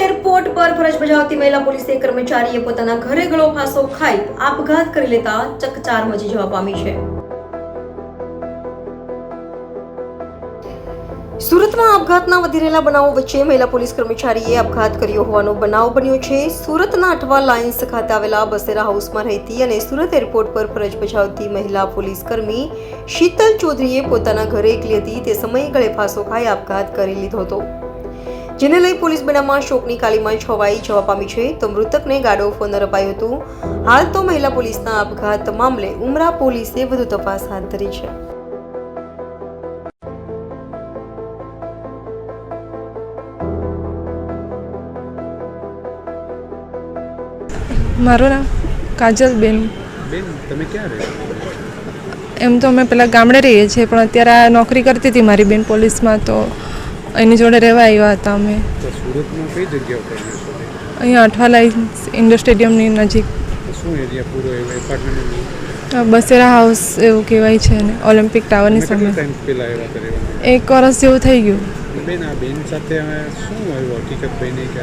Airport પર ફરજ બજાવતી મહિલા પોલીસે કર્મચારીએ પોતાના ઘરે ગળો ફાંસો ખાઈ આપઘાત કરી લેતા ચકચાર મચી જવા પામી છે. સુરતમાં આપઘાતના વધી રહેલા બનાવો વચ્ચે મહિલા પોલીસ કર્મચારીએ આપઘાત કર્યો હોવાનો બનાવ બન્યો છે. સુરતના અઠવા લાઇન્સ ખાતે આવેલા બસેરા હાઉસમાં રહેતી અને સુરત એરપોર્ટ પર ફરજ બજાવતી મહિલા પોલીસ કર્મી શીતલ ચૌધરીએ પોતાના ઘરે એકલી હતી. તે સમયે ગળે ફાંસો ખાઈ આપઘાત કરી લીધો હતો. જેને લઈ પોલીસ બનાવમાં શોકની કાલીમાં છવાઈ જવા પામી છે. તો મૃતકને ગાડો ફોન અપાયું હતું. હાલ તો મહિલા પોલીસના આપઘાત મામલે ઉમરા પોલીસે વધુ તપાસ હાથ ધરી છે. મારું નામ કાજલબેન બેન. તમે ક્યાં રહો? એમ તો અમે પહેલાં ગામડે રહીએ છીએ પણ અત્યારે આ નોકરી કરતી હતી મારી બેન પોલીસમાં તો એની જોડે રહેવા આવ્યા હતા અમે. સુરતમાં કઈ જગ્યા ઉપર અહીંયા અઠવાલા ઇન્ડોર સ્ટેડિયમની નજીક. શું એરિયા પૂરો એપાર્ટમેન્ટ? બસેરા હાઉસ એવું કહેવાય છે ને ઓલિમ્પિક ટાવરની સામે. એક વર્ષ જેવું થઈ ગયું. બેન આ બેન સાથે શું હકીકત બની કે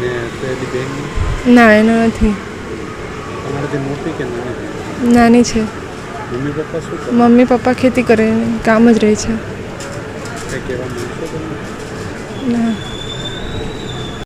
ને પેલી બેન ના એનો નથી. તમારાથી મોટી કે નાની? નાની છે. મમ્મી પપ્પા શું કરે? મમ્મી પપ્પા ખેતી કરે કામ જ રહે છે. કહેવા માંગશો તમે? ના.